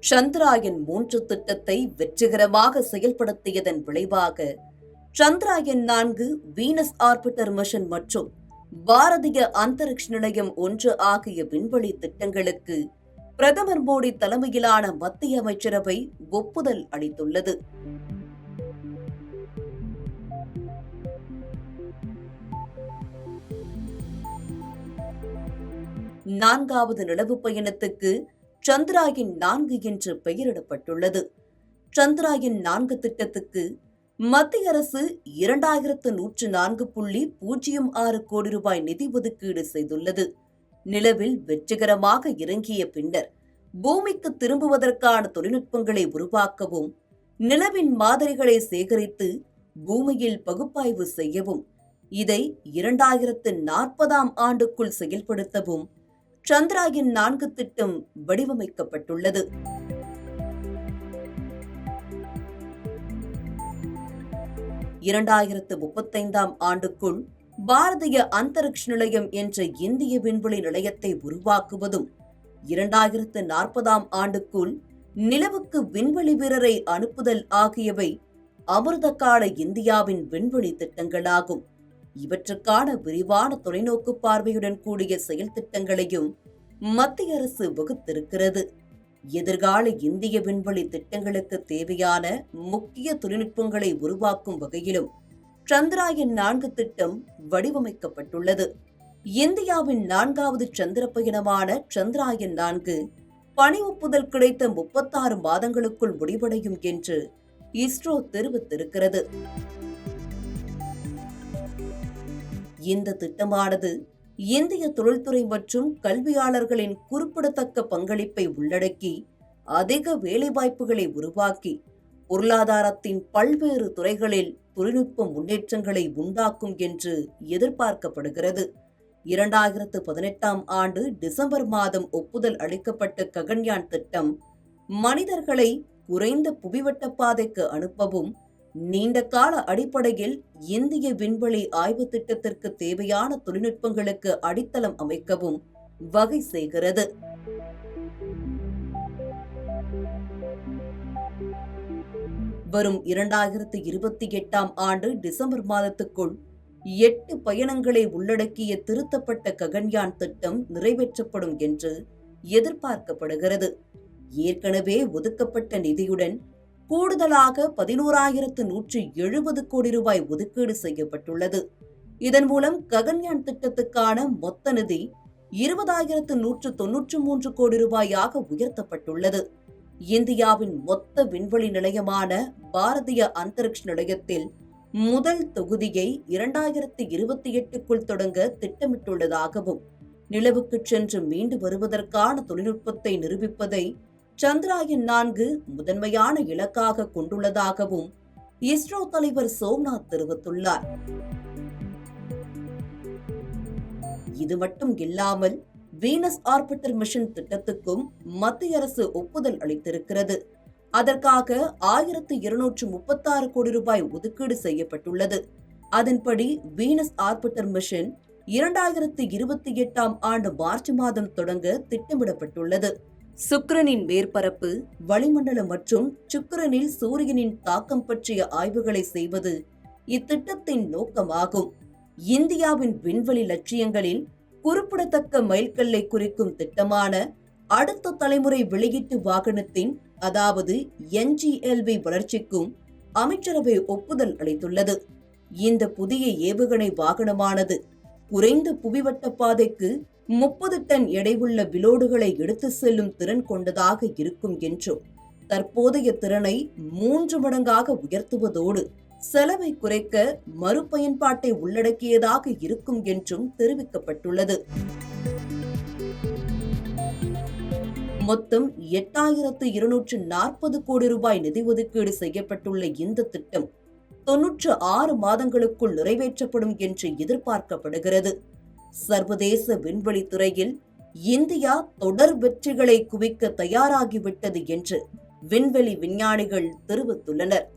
சந்திராயன் மூன்று திட்டத்தை வெற்றிகரமாக செயல்படுத்தியதன் விளைவாக சந்திராயன் நான்கு வீனஸ் ஆர்பிட்டர் மிஷன் மற்றும் பாரதிய அந்தரிக்ஷ நிலையம் ஒன்று ஆகிய விண்வெளி திட்டங்களுக்கு பிரதமர் மோடி தலைமையிலான மத்திய அமைச்சரவை ஒப்புதல் அளித்துள்ளது. நான்காவது நிலவு பயணத்துக்கு சந்திராயன் நான்கு என்று பெயரிடப்பட்டுள்ளது. சந்திராயன் நான்கு திட்டத்துக்கு மத்திய அரசு இரண்டாயிரத்து நூற்று நான்கு புள்ளி பூஜ்ஜியம் ஆறு கோடி ரூபாய் நிதி ஒதுக்கீடு செய்துள்ளது. நிலவில் வெற்றிகரமாக இறங்கிய பின்னர் பூமிக்கு திரும்புவதற்கான தொழில்நுட்பங்களை உருவாக்கவும் நிலவின் மாதிரிகளை சேகரித்து பூமியில் பகுப்பாய்வு செய்யவும் இதை இரண்டாயிரத்து நாற்பதாம் ஆண்டுக்குள் செயல்படுத்தவும் சந்திராயன் நான்கு திட்டம் வடிவமைக்கப்பட்டுள்ளது. இரண்டாயிரத்து முப்பத்தைந்தாம் ஆண்டுக்குள் பாரதிய அந்தரிக்ஷ நிலையம் என்ற இந்திய விண்வெளி நிலையத்தை உருவாக்குவதும் இரண்டாயிரத்து நாற்பதாம் ஆண்டுக்குள் நிலவுக்கு விண்வெளி வீரரை அனுப்புதல் ஆகியவை அமிர்த கால இந்தியாவின் விண்வெளி திட்டங்களாகும். இவற்றுக்கான விரிவான தொலைநோக்கு பார்வையுடன் கூடிய செயல் திட்டங்களையும் மத்திய அரசு வகுத்திருக்கிறது. எதிர்கால இந்திய விண்வெளி திட்டங்களுக்கு தேவையான முக்கிய தொழில்நுட்பங்களை உருவாக்கும் வகையிலும் சந்திராயன் நான்கு திட்டம் வடிவமைக்கப்பட்டுள்ளது. இந்தியாவின் நான்காவது சந்திர பயணமான சந்திராயன் நான்கு பணி ஒப்புதல் கிடைத்த முப்பத்தாறு மாதங்களுக்குள் முடிவடையும் என்று இஸ்ரோ தெரிவித்திருக்கிறது. இந்த திட்டமானது? இந்திய தொழில்துறை மற்றும் கல்வியாளர்களின் குறிப்பிடத்தக்க பங்களிப்பை உள்ளடக்கி அதிக வேலைவாய்ப்புகளை உருவாக்கி பொருளாதாரத்தின் பல்வேறு துறைகளில் தொழில்நுட்ப முன்னேற்றங்களை உண்டாக்கும் என்று எதிர்பார்க்கப்படுகிறது. இரண்டாயிரத்து பதினெட்டாம் ஆண்டு டிசம்பர் மாதம் ஒப்புதல் அளிக்கப்பட்ட ககன்யான் திட்டம் மனிதர்களை குறைந்த புவிவட்ட பாதைக்கு அனுப்பவும் நீண்ட கால அடிப்படையில் இந்திய விண்வெளி ஆய்வு திட்டத்திற்கு தேவையான தொழில்நுட்பங்களுக்கு அடித்தளம் அமைக்கவும் வகை செய்கிறது. வரும் இரண்டாயிரத்து இருபத்தி எட்டாம் ஆண்டு டிசம்பர் மாதத்துக்குள் எட்டு பயணங்களை உள்ளடக்கிய திருத்தப்பட்ட ககன்யான் திட்டம் நிறைவேற்றப்படும் என்று எதிர்பார்க்கப்படுகிறது. ஏற்கனவே ஒதுக்கப்பட்ட நிதியுடன் கூடுதலாக பதினோராயிரத்து நூற்றி எழுபது கோடி ரூபாய் ஒதுக்கீடு செய்யப்பட்டுள்ளது. இதன் மூலம் ககன்யான் திட்டத்துக்கான மொத்த நிதி இருபதாயிரத்து நூற்று தொன்னூற்று மூன்று கோடி ரூபாயாக உயர்த்தப்பட்டுள்ளது. இந்தியாவின் மொத்த விண்வெளி நிலையமான பாரதிய அந்தரிக்ஷ நிலையத்தில் முதல் தொகுதியை இரண்டாயிரத்து இருபத்தி எட்டுக்குள் தொடங்க திட்டமிட்டுள்ளதாகவும் நிலவுக்கு சென்று மீண்டு வருவதற்கான தொழில்நுட்பத்தை நிரூபிப்பதை சந்திராயன் நான்கு முதன்மையான இலக்காக கொண்டுள்ளதாகவும் இஸ்ரோ தலைவர் சோம்நாத் தெரிவித்துள்ளார். இது மட்டும் இல்லாமல் வீனஸ் ஆர்பிட்டர் மிஷன் திட்டத்துக்கும் மத்திய அரசு ஒப்புதல் அளித்திருக்கிறது. அதற்காக ஆயிரத்து இருநூற்று முப்பத்தாறு கோடி ரூபாய் ஒதுக்கீடு செய்யப்பட்டுள்ளது. அதன்படி வீனஸ் ஆர்பிட்டர் மிஷன் இரண்டாயிரத்து இருபத்தி எட்டாம் ஆண்டு மார்ச் மாதம் தொடங்க திட்டமிடப்பட்டுள்ளது. சுக்கிரனின் மேற்பரப்பு வளிமண்டலம் மற்றும் சுக்கிரனில் சூரியனின் தாக்கம் பற்றிய ஆய்வுகளை செய்வது இத்திட்டத்தின் நோக்கமாகும். இந்தியாவின் விண்வெளி லட்சியங்களில் குறிப்பிடத்தக்க மைல்கல்லை குறிக்கும் திட்டமான அடுத்த தலைமுறை வெளியீட்டு வாகனத்தின் அதாவது என்ஜிஎல்வி வளர்ச்சிக்கும் அமைச்சரவை ஒப்புதல் அளித்துள்ளது. இந்த புதிய ஏவுகணை வாகனமானது குறைந்த புவிவட்ட பாதைக்கு முப்பது டன் எடையுள்ள விலோடுகளை எடுத்து செல்லும் திறன் கொண்டதாக இருக்கும் என்றும் தற்போதைய திறனை மூன்று மடங்காக உயர்த்துவதோடு செலவை குறைக்க மறுபயன்பாட்டை உள்ளடக்கியதாக இருக்கும் என்றும் தெரிவிக்கப்பட்டுள்ளது. மொத்தம் எட்டாயிரத்து இருநூற்று நாற்பது கோடி ரூபாய் நிதி ஒதுக்கீடு செய்யப்பட்டுள்ள இந்த திட்டம் தொன்னூற்று ஆறு மாதங்களுக்குள் நிறைவேற்றப்படும் என்று எதிர்பார்க்கப்படுகிறது. சர்வதேச விண்வெளி துறையில் இந்தியா தொடர் வெற்றிகளை குவிக்க தயாராகிவிட்டது என்று விண்வெளி விஞ்ஞானிகள் தெரிவித்துள்ளனர்